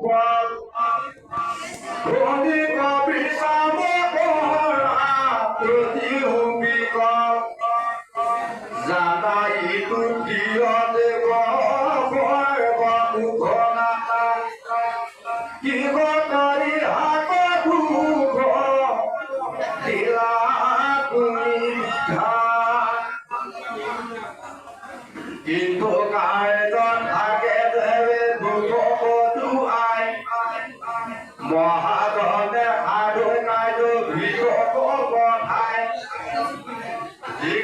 qual pode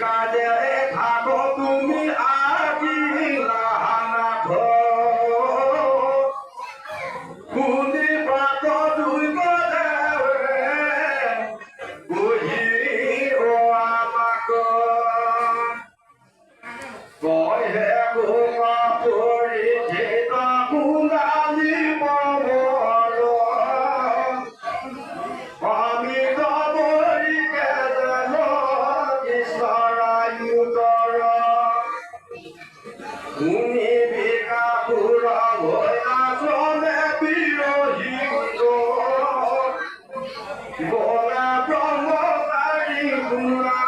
কাজে থাকো ঈশ্বৰায়ুতৰ তুমি বিকাপুৰ ভয়াশ্ৰমে বিৰহী বৰা ব্ৰহ্মচাৰী গুণা মোহৰা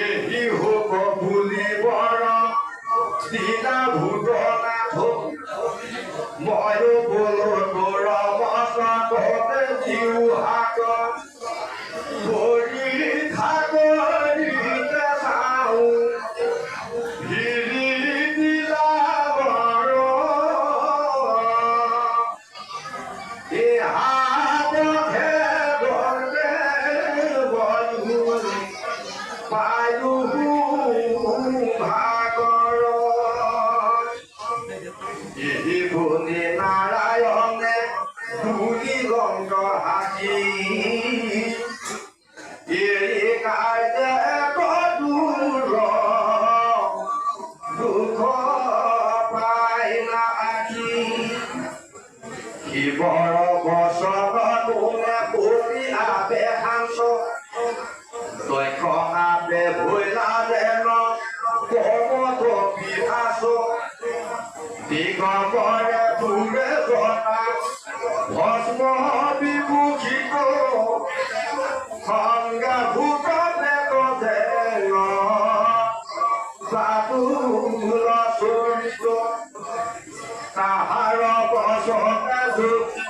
এহি হোক ভুলিবৰ দিনা ভূতনাথ ময়ো বোলো তোৰ মচতে দিও হাত ভৰি পায়ু ভাগৰ এই ভুনি নাৰায়ণে ধুলি গংগ হাসি এই কাৰ্যে কদূৰ দুখ নাকি শিৱৰ বচন দিগম্বৰে তোৰে জনা ভস্ম বিভূষিত সংজ্ঞা ভূত কজে বাতুল চৰিত তাহাৰ বচনে তোমাৰ